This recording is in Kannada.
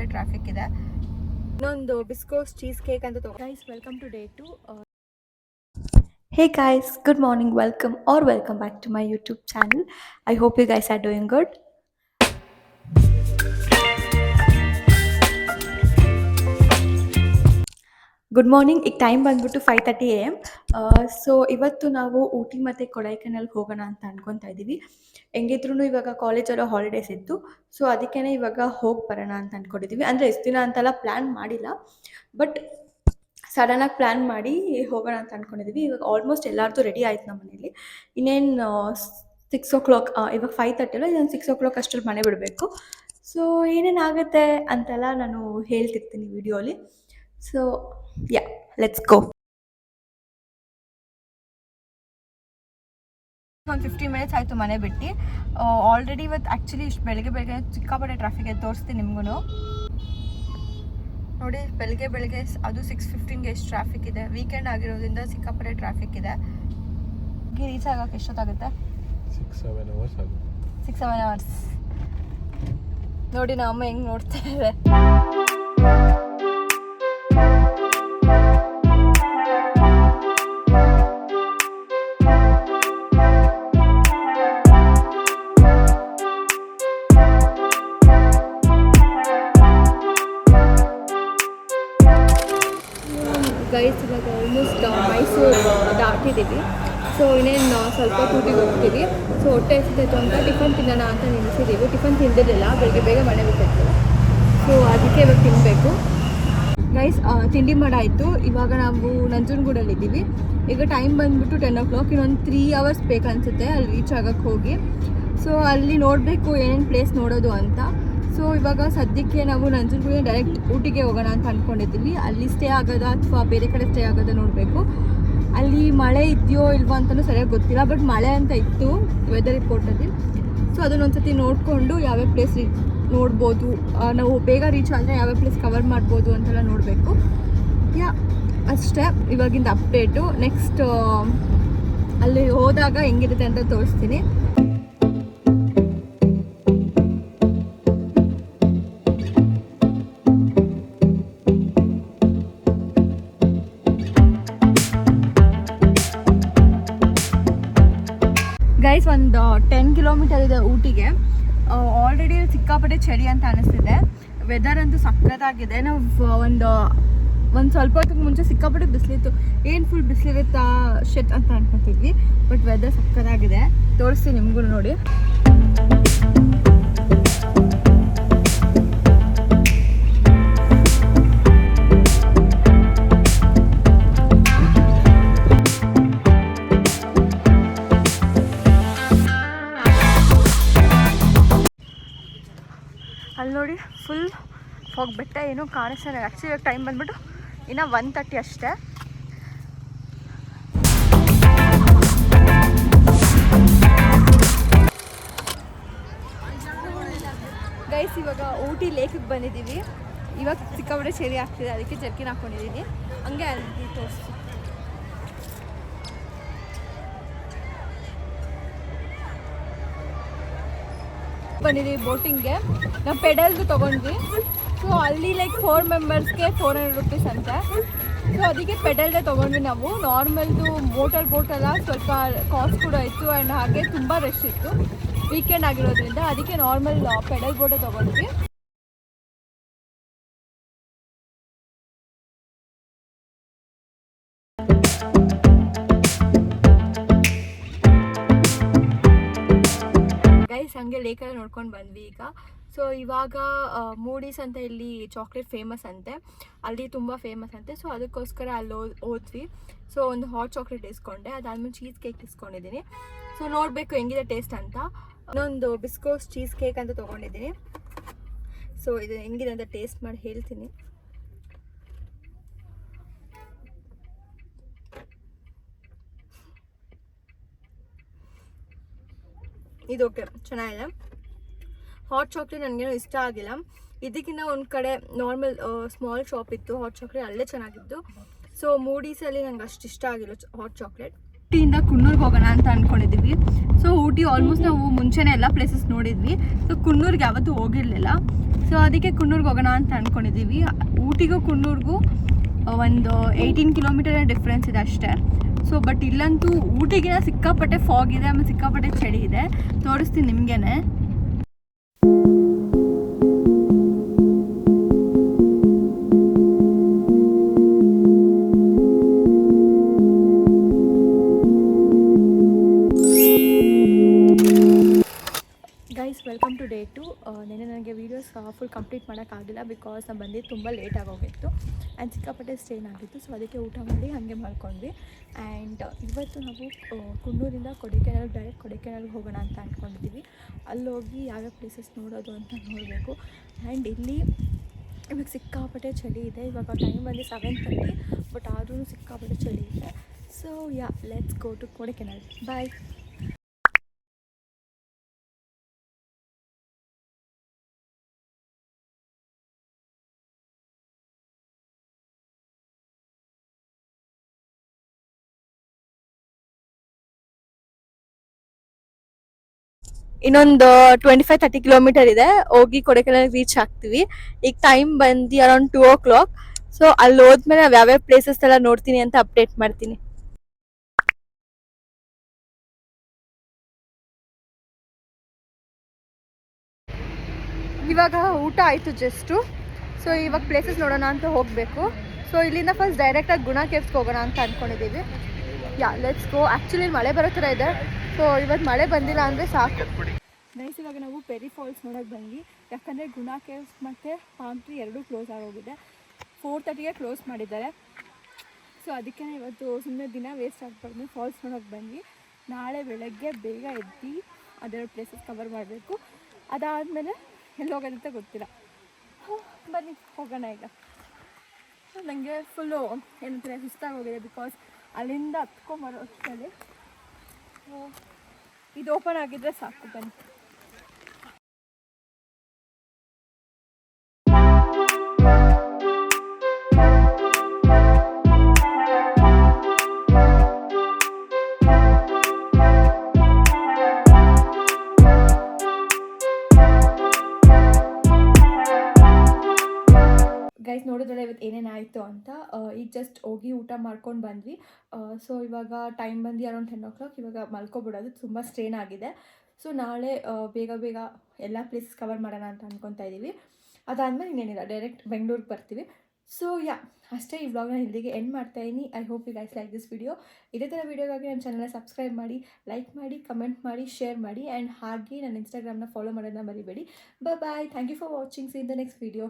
ಸಿಕ್ಕಾಪಟ್ಟೆ ಟ್ರಾಫಿಕ್ ಇದೆ ಇನ್ನೊಂದು ಬಿಸ್ಕೋಸ್ ಚೀಸ್ ಕೇಕ್ ಅಂತ ತಗೋ guys welcome to day two Hey guys, good morning, welcome or welcome back to my YouTube channel. I hope you guys are doing good. good morning ಈಗ ಟೈಮ್ ಬಂದ್ಬಿಟ್ಟು five thirty A M so ಇವತ್ತು ನಾವು ಊಟಿ ಮತ್ತು ಕೊಡೈಕೆನಲ್ ಹೋಗೋಣ ಅಂತ ಅನ್ಕೊತಾ ಇದ್ದೀವಿ. ಹೆಂಗಿದ್ರು ಇವಾಗ ಕಾಲೇಜಲ್ಲೋ ಹಾಲಿಡೇಸ್ ಇತ್ತು. ಸೊ ಅದಕ್ಕೇ ಇವಾಗ ಹೋಗಿ ಬರೋಣ ಅಂತ ಅಂದ್ಕೊಂಡಿದ್ದೀವಿ ಅಂದರೆ ಎಷ್ಟು ದಿನ ಅಂತೆಲ್ಲ ಪ್ಲ್ಯಾನ್ ಮಾಡಿಲ್ಲ. ಬಟ್ ಸಡನ್ನಾಗಿ ಪ್ಲ್ಯಾನ್ ಮಾಡಿ ಹೋಗೋಣ ಅಂತ ಅಂದ್ಕೊಂಡಿದ್ದೀವಿ ಇವಾಗ ಆಲ್ಮೋಸ್ಟ್ ಎಲ್ಲರದು ರೆಡಿ ಆಯ್ತು ನಮ್ಮ ಮನೇಲಿ. ಇನ್ನೇನು ಸಿಕ್ಸ್ ಓ ಕ್ಲಾಕ್ ಇವಾಗ ಫೈವ್ ತರ್ಟಿ ಅಲ್ಲ, ಇನ್ನೊಂದು ಸಿಕ್ಸ್ ಓ ಕ್ಲಾಕ್ ಅಷ್ಟರಲ್ಲಿ ಮನೆ ಬಿಡಬೇಕು. ಸೊ ಏನೇನಾಗುತ್ತೆ ಅಂತೆಲ್ಲ ನಾನು ಹೇಳ್ತಿರ್ತೀನಿ ವಿಡಿಯೋಲಿ ಸೊ ಯಾ ಲೆಟ್ಸ್ ಗೋ ಒಂದು ಫಿಫ್ಟಿ ಮಿನಿಟ್ಸ್ ಆಯಿತು ಮನೆ ಬಿಟ್ಟು. ಆಲ್ರೆಡಿ ಇವತ್ತು ಆ್ಯಕ್ಚುಲಿ ಇಷ್ಟು ಬೆಳಗ್ಗೆ ಬೆಳಗ್ಗೆ ಸಿಕ್ಕಾಪಟ್ಟೆ ಟ್ರಾಫಿಕ್ ತೋರಿಸ್ತೀನಿ ನಿಮ್ಗೂ ನೋಡಿ ಬೆಳಗ್ಗೆ ಬೆಳಗ್ಗೆ ಅದು ಸಿಕ್ಸ್ ಫಿಫ್ಟೀನ್ಗೆ ಎಷ್ಟು ಟ್ರಾಫಿಕ್ ಇದೆ. ವೀಕೆಂಡ್ ಆಗಿರೋದ್ರಿಂದ ಸಿಕ್ಕಾಪಟ್ಟೆ ಟ್ರಾಫಿಕ್ ಇದೆ. ರೀಚ್ ಆಗೋಕೆ ಎಷ್ಟೊತ್ತಾಗುತ್ತೆ? Six seven hours six seven hours ನೋಡಿ ನಮ್ಮ ಅಮ್ಮ ಹೆಂಗೆ ನೋಡ್ತಾ ಇದೆ ಗೈಸ್ ಇವಾಗ ಆಲ್ಮೋಸ್ಟ್ ಮೈಸೂರು ದಾಟಿದ್ದೀವಿ. ಸೊ ಇನ್ನೇನು ಸ್ವಲ್ಪ ಕೂಟಿಗೆ ಹೋಗ್ತೀವಿ. ಸೊ ಹೊಟ್ಟೆ ಹಸಿತೈತು ಅಂತ ಟಿಫನ್ ತಿನ್ನೋಣ ಅಂತ ನಿಲ್ಲಿಸಿದ್ದೀವಿ ಟಿಫನ್ ತಿಂದಿರಲಿಲ್ಲ, ಬೆಳಗ್ಗೆ ಬೇಗ ಮನೆ ಬಿಟ್ಟಿತ್ತು ಸೊ ಅದಕ್ಕೆ ಇವಾಗ ತಿನ್ನಬೇಕು ಗೈಸ್ ತಿಂಡಿ ಮಾಡಾಯಿತು ಇವಾಗ ನಾವು ನಂಜನಗೂಡಲ್ಲಿದ್ದೀವಿ ಈಗ ಟೈಮ್ ಬಂದುಬಿಟ್ಟು ಟೆನ್ ಓ ಕ್ಲಾಕ್ ಇನ್ನೊಂದು ತ್ರೀ ಅವರ್ಸ್ ಬೇಕನ್ಸುತ್ತೆ ಅಲ್ಲಿ ರೀಚ್ ಆಗೋಕ್ಕೆ ಹೋಗಿ. ಸೊ ಅಲ್ಲಿ ನೋಡಬೇಕು ಏನೇನು ಪ್ಲೇಸ್ ನೋಡೋದು ಅಂತ. ಸೊ ಇವಾಗ ಸದ್ಯಕ್ಕೆ ನಾವು ನಂಜನಗೂಡಿನ ಡೈರೆಕ್ಟ್ ಊಟಿಗೆ ಹೋಗೋಣ ಅಂತ ಅಂದ್ಕೊಂಡಿದ್ದೀವಿ ಅಲ್ಲಿ ಸ್ಟೇ ಆಗೋದಾ ಅಥವಾ ಬೇರೆ ಕಡೆ ಸ್ಟೇ ಆಗೋದಾ ನೋಡಬೇಕು. ಅಲ್ಲಿ ಮಳೆ ಇದೆಯೋ ಇಲ್ವೋ ಅಂತಲೂ ಸರಿಯಾಗಿ ಗೊತ್ತಿಲ್ಲ ಬಟ್ ಮಳೆ ಅಂತ ಇತ್ತು ವೆದರ್ ರಿಪೋರ್ಟಲ್ಲಿ ಸೊ ಅದನ್ನೊಂದ್ಸತಿ ನೋಡಿಕೊಂಡು ಯಾವ್ಯಾವ ಪ್ಲೇಸ್ ನೋಡ್ಬೋದು ನಾವು ಬೇಗ ರೀಚ್ ಆದರೆ ಯಾವ್ಯಾವ ಪ್ಲೇಸ್ ಕವರ್ ಮಾಡ್ಬೋದು ಅಂತೆಲ್ಲ ನೋಡಬೇಕು. ಯಾ, ಅಷ್ಟೇ ಇವಾಗಿಂದ ಅಪ್ಡೇಟು ನೆಕ್ಸ್ಟ್ ಅಲ್ಲಿ ಹೋದಾಗ ಹೆಂಗಿರುತ್ತೆ ಅಂತ ತೋರಿಸ್ತೀನಿ. ಟೆನ್ ಕಿಲೋಮೀಟರ್ ಇದೆ ಊಟಿಗೆ. ಆಲ್ರೆಡಿ ಸಿಕ್ಕಾಪಟ್ಟೆ ಚಳಿ ಅಂತ ಅನಿಸ್ತಿದೆ. ವೆದರ್ ಅಂತೂ ಸಕ್ಕತ್ತಾಗಿದೆ ನಾವು ಒಂದು ಒಂದು ಸ್ವಲ್ಪ ಹೊತ್ತಿಗೆ ಮುಂಚೆ ಸಿಕ್ಕಾಪಟ್ಟೆ ಬಿಸಿಲಿತ್ತು. ಏನು ಫುಲ್ ಬಿಸಿಲಿರುತ್ತಾ ಶೆಟ್ ಅಂತ ಅನ್ಕೊತಿದ್ವಿ. ಬಟ್ ವೆದರ್ ಸಕ್ಕತ್ತಾಗಿದೆ ತೋರಿಸ್ತೀನಿ ನಿಮಗೂ ನೋಡಿ. ಫಾಗ್ ಬೆಟ್ಟ ಏನೂ ಕಾಣಿಸ್ತಾನೆ ಆ್ಯಕ್ಚುಲಿ ಟೈಮ್ ಬಂದ್ಬಿಟ್ಟು ಇನ್ನು ಒನ್ ತರ್ಟಿ ಅಷ್ಟೇ. ಗೈಸ್ ಇವಾಗ ಊಟಿ ಲೇಕಿಗೆ ಬಂದಿದ್ದೀವಿ. ಇವಾಗ ಸಿಕ್ಕಾಪಟ್ಟೆ ಚೇರಿ ಆಗ್ತಿದೆ ಅದಕ್ಕೆ ಜರ್ಕಿನ್ ಹಾಕ್ಕೊಂಡಿದ್ದೀನಿ ಹಂಗೆ ಅಲ್ಲಿ ತೋರಿಸಿ. ಬಂದಿದ್ದೀವಿ ಬೋಟಿಂಗ್ಗೆ ನಾವು ಪೆಡಲ್ದು ತೊಗೊಂಡ್ವಿ. ಸೊ ಅಲ್ಲಿ ಲೈಕ್ ಫೋರ್ ಮೆಂಬರ್ಸ್ಗೆ ಫೋರ್ ಹಂಡ್ರೆಡ್ ರುಪೀಸ್ ಅಂತ. ಸೊ ಅದಕ್ಕೆ ಪೆಡಲ್ಡೇ ತೊಗೊಂಡ್ವಿ ನಾವು. ನಾರ್ಮಲ್ದು ಮೋಟರ್ ಬೋಟ್ ಎಲ್ಲ ಸ್ವಲ್ಪ ಕಾಸ್ಟ್ ಕೂಡ ಇತ್ತು ಆ್ಯಂಡ್ ಹಾಗೆ ತುಂಬ ರಶ್ ಇತ್ತು. ವೀಕೆಂಡ್ ಆಗಿರೋದ್ರಿಂದ ಅದಕ್ಕೆ ನಾರ್ಮಲ್ ಪೆಡಲ್ ಬೋಟೇ ತೊಗೊಂಡ್ವಿ. ಹಂಗೆ ಲೇಕೆಲ್ಲ ನೋಡ್ಕೊಂಡು ಬಂದ್ವಿ ಈಗ. ಸೊ ಇವಾಗ ಮೂಡೀಸ್ ಅಂತ ಇಲ್ಲಿ ಚಾಕ್ಲೇಟ್ ಫೇಮಸ್ ಅಂತೆ. ಅಲ್ಲಿ ತುಂಬ ಫೇಮಸ್ ಅಂತೆ. ಸೊ ಅದಕ್ಕೋಸ್ಕರ ಅಲ್ಲಿ ಹೋದ್- ಹೋದ್ವಿ ಸೊ ಒಂದು ಹಾಟ್ ಚಾಕ್ಲೇಟ್ ಇಸ್ಕೊಂಡೆ. ಅದಾದ್ಮೇಲೆ ಚೀಸ್ ಕೇಕ್ ಇಸ್ಕೊಂಡಿದ್ದೀನಿ ಸೊ ನೋಡಬೇಕು ಹೆಂಗಿದೆ ಟೇಸ್ಟ್ ಅಂತ. ಇನ್ನೊಂದು ಬಿಸ್ಕೋಸ್ ಚೀಸ್ ಕೇಕ್ ಅಂತ ತೊಗೊಂಡಿದ್ದೀನಿ ಸೊ ಇದು ಹೆಂಗಿದೆ ಅಂತ ಟೇಸ್ಟ್ ಮಾಡಿ ಹೇಳ್ತೀನಿ. ಇದು ಓಕೆ ಚೆನ್ನಾಗಿದೆ. ಹಾಟ್ ಚಾಕ್ಲೇಟ್ ನನಗೇನು ಇಷ್ಟ ಆಗಿಲ್ಲ. ಇದಕ್ಕಿಂತ ಒಂದು ಕಡೆ ನಾರ್ಮಲ್ ಸ್ಮಾಲ್ ಶಾಪ್ ಇತ್ತು. ಹಾಟ್ ಚಾಕ್ಲೇಟ್ ಅಲ್ಲೇ ಚೆನ್ನಾಗಿತ್ತು. ಸೊ ಮೂಡೀಸಲ್ಲಿ ನಂಗೆ ಅಷ್ಟು ಇಷ್ಟ ಆಗಿಲ್ಲ ಹಾಟ್ ಚಾಕ್ಲೇಟ್ ಊಟಿಯಿಂದ ಕುನ್ನೂರ್ಗೆ ಹೋಗೋಣ ಅಂತ ಅಂದ್ಕೊಂಡಿದ್ವಿ ಸೊ ಊಟಿ ಆಲ್ಮೋಸ್ಟ್ ನಾವು ಮುಂಚೆನೇ ಎಲ್ಲ ಪ್ಲೇಸಸ್ ನೋಡಿದ್ವಿ. ಸೊ ಕುನ್ನೂರ್ಗೆ ಯಾವತ್ತೂ ಹೋಗಿರಲಿಲ್ಲ. ಸೊ ಅದಕ್ಕೆ ಕುನ್ನೂರ್ಗೆ ಹೋಗೋಣ ಅಂತ ಅಂದ್ಕೊಂಡಿದ್ದೀವಿ ಊಟಿಗೂ ಕುನ್ನೂರ್ಗೂ ಒಂದು ಏಯ್ಟೀನ್ ಕಿಲೋಮೀಟರ್ ಡಿಫ್ರೆನ್ಸ್ ಇದೆ ಅಷ್ಟೇ. ಸೊ ಬಟ್ ಇಲ್ಲಂತೂ ಊಟಿಗಿನ ಸಿಕ್ಕಾಪಟ್ಟೆ ಫಾಗ್ ಇದೆ, ಆಮೇಲೆ ಸಿಕ್ಕಾಪಟ್ಟೆ ಚಳಿ ಇದೆ. ತೋರಿಸ್ತೀನಿ ನಿಮಗೇನೆ. ಫುಲ್ ಕಂಪ್ಲೀಟ್ ಮಾಡೋಕ್ಕಾಗಿಲ್ಲ ಬಿಕಾಸ್ ನಾನು ಬಂದಿದ್ದು ತುಂಬ ಲೇಟ್ ಆಗೋಗಿತ್ತು ಆ್ಯಂಡ್ ಸಿಕ್ಕಾಪಟ್ಟೆ ಸ್ಟೇನ್ ಆಗಿತ್ತು. ಸೊ ಅದಕ್ಕೆ ಊಟ ಮಾಡಿ ಹಾಗೆ ಮಾಡ್ಕೊಂಡ್ವಿ ಆ್ಯಂಡ್ ಇವತ್ತು ನಾವು ಕುಣ್ಣೂರಿಂದ ಕೊಡೈಕೆನಾಲ್ ಡೈರೆಕ್ಟ್ ಕೊಡೈಕೆನಾಲ್ಗೆ ಹೋಗೋಣ ಅಂತ ಅಂದ್ಕೊಂಡಿದ್ದೀವಿ ಅಲ್ಲೋಗಿ ಯಾವ್ಯಾವ ಪ್ಲೇಸಸ್ ನೋಡೋದು ಅಂತ ನೋಡಬೇಕು. ಆ್ಯಂಡ್ ಇಲ್ಲಿ ಇವಾಗ ಸಿಕ್ಕಾಪಟ್ಟೆ ಚಳಿ ಇದೆ. ಇವಾಗ ಟೈಮ್ ಬಂದು ಸೆವೆನ್ ತರ್ಟಿ ಬಟ್ ಆದ್ರೂ ಸಿಕ್ಕಾಪಟ್ಟೆ ಚಳಿ ಇದೆ. So yeah let's go to Kodaikanal. Bye ಇನ್ನೊಂದು ಟ್ವೆಂಟಿ ಫೈವ್ ತರ್ಟಿ ಕಿಲೋಮೀಟರ್ ಇದೆ. ಹೋಗಿ ಕೊಡೈಕೆನಾಲ್ ರೀಚ್ ಆಗ್ತೀವಿ. ಈಗ ಟೈಮ್ ಬಂದು around two o'clock so ಅಲ್ಲಿ ಹೋದ್ಮೇಲೆ ನಾವು ಯಾವ್ಯಾವ ಪ್ಲೇಸಸ್ ಎಲ್ಲ ನೋಡ್ತೀನಿ ಅಂತ ಅಪ್ಡೇಟ್ ಮಾಡ್ತೀನಿ. ಇವಾಗ ಊಟ ಆಯಿತು ಜಸ್ಟು ಸೊ ಇವಾಗ ಪ್ಲೇಸಸ್ ನೋಡೋಣ ಅಂತ ಹೋಗಬೇಕು. ಸೊ ಇಲ್ಲಿಂದ ಫಸ್ಟ್ ಡೈರೆಕ್ಟಾಗಿ ಗುಣ ಕೇವ್ಸ್ಗೆ ಅಂತ ಅಂದ್ಕೊಂಡಿದ್ದೀವಿ ಯಾ ಲೆಟ್ಸ್ ಗೋ ಆ್ಯಕ್ಚುಲಿ ಮಳೆ ಬರೋ ಥರ ಇದೆ. ಸೊ ಇವತ್ತು ಮಳೆ ಬಂದಿಲ್ಲ ಅಂದರೆ ಸಾಕು. ನೈಸ್ ಇವಾಗ ನಾವು ಪೆರಿ ಫಾಲ್ಸ್ ನೋಡೋಕೆ ಬಂದ್ವಿ. ಯಾಕಂದರೆ ಗುಣಾ ಕೇವ್ಸ್ ಮತ್ತು ಪಾಮ್ ಟ್ರೀ ಎರಡೂ ಕ್ಲೋಸ್ ಆಗೋಗಿದೆ. ಫೋರ್ ತರ್ಟಿಗೆ ಕ್ಲೋಸ್ ಮಾಡಿದ್ದಾರೆ. ಸೊ ಅದಕ್ಕೆ ಇವತ್ತು ಸುಮ್ಮನೆ ದಿನ ವೇಸ್ಟ್ ಆಗ್ಬಾರ್ದು. ಫಾಲ್ಸ್ ನೋಡೋಕೆ ಬಂದ್ವಿ. ನಾಳೆ ಬೆಳಗ್ಗೆ ಬೇಗ ಎದ್ದು ಅದೆರಡು ಪ್ಲೇಸಸ್ ಕವರ್ ಮಾಡಬೇಕು. ಅದಾದಮೇಲೆ ಎಲ್ಲಿ ಹೋಗೋದಂತ ಗೊತ್ತಿಲ್ಲ. ಬನ್ನಿ, ಹೋಗೋಣ ಈಗ. ನನಗೆ ಫುಲ್ಲು ಏನಂತಾರೆ ಸುಸ್ತಾಗೋಗಿದೆ ಬಿಕಾಸ್ ಅಲ್ಲಿಂದ ಹತ್ಕೊಂಬರೋ ಅಷ್ಟರಲ್ಲಿ ಇದು ಓಪನ್ ಆಗಿದ್ರೆ ಸಾಕು ಬನ್ನಿ. ಈಗ ಜಸ್ಟ್ ಹೋಗಿ ಊಟ ಮಾಡ್ಕೊಂಡು ಬಂದ್ವಿ. ಸೊ ಇವಾಗ ಟೈಮ್ ಬಂದು ಅರೌಂಡ್ ಟೆನ್ ಓ ಕ್ಲಾಕ್ ಇವಾಗ ಮಲ್ಕೊಬಿಡೋದು ತುಂಬ ಸ್ಟ್ರೇನ್ ಆಗಿದೆ. ಸೊ ನಾಳೆ ಬೇಗ ಬೇಗ ಎಲ್ಲ ಪ್ಲೇಸಸ್ ಕವರ್ ಮಾಡೋಣ ಅಂತ ಅಂದ್ಕೊತಾ ಇದ್ದೀವಿ ಅದಾದಮೇಲೆ ಇನ್ನೇನಿಲ್ಲ ಡೈರೆಕ್ಟ್ ಬೆಂಗಳೂರಿಗೆ ಬರ್ತೀವಿ. ಸೊ ಯಾ ಅಷ್ಟೇ ಈ ವ್ಲಾಗ್ನ ಇಲ್ಲಿಗೆ ಎಂಡ್ ಮಾಡ್ತಾ ಇದ್ದೀನಿ I hope you guys like this video ಇದೇ ಥರ ವೀಡಿಯೋಗಾಗಿ ನನ್ನ ಚಾನಲ್ನ ಸಬ್ಸ್ಕ್ರೈಬ್ ಮಾಡಿ ಲೈಕ್ ಮಾಡಿ ಕಮೆಂಟ್ ಮಾಡಿ ಶೇರ್ ಮಾಡಿ ಆ್ಯಂಡ್ ಹಾಗೆ ನನ್ನ ಇನ್ಸ್ಟಾಗ್ರಾಮ್ನ ಫಾಲೋ ಮಾಡೋದನ್ನ ಮರಿಬೇಡಿ. Bye thank you for watching see in the next video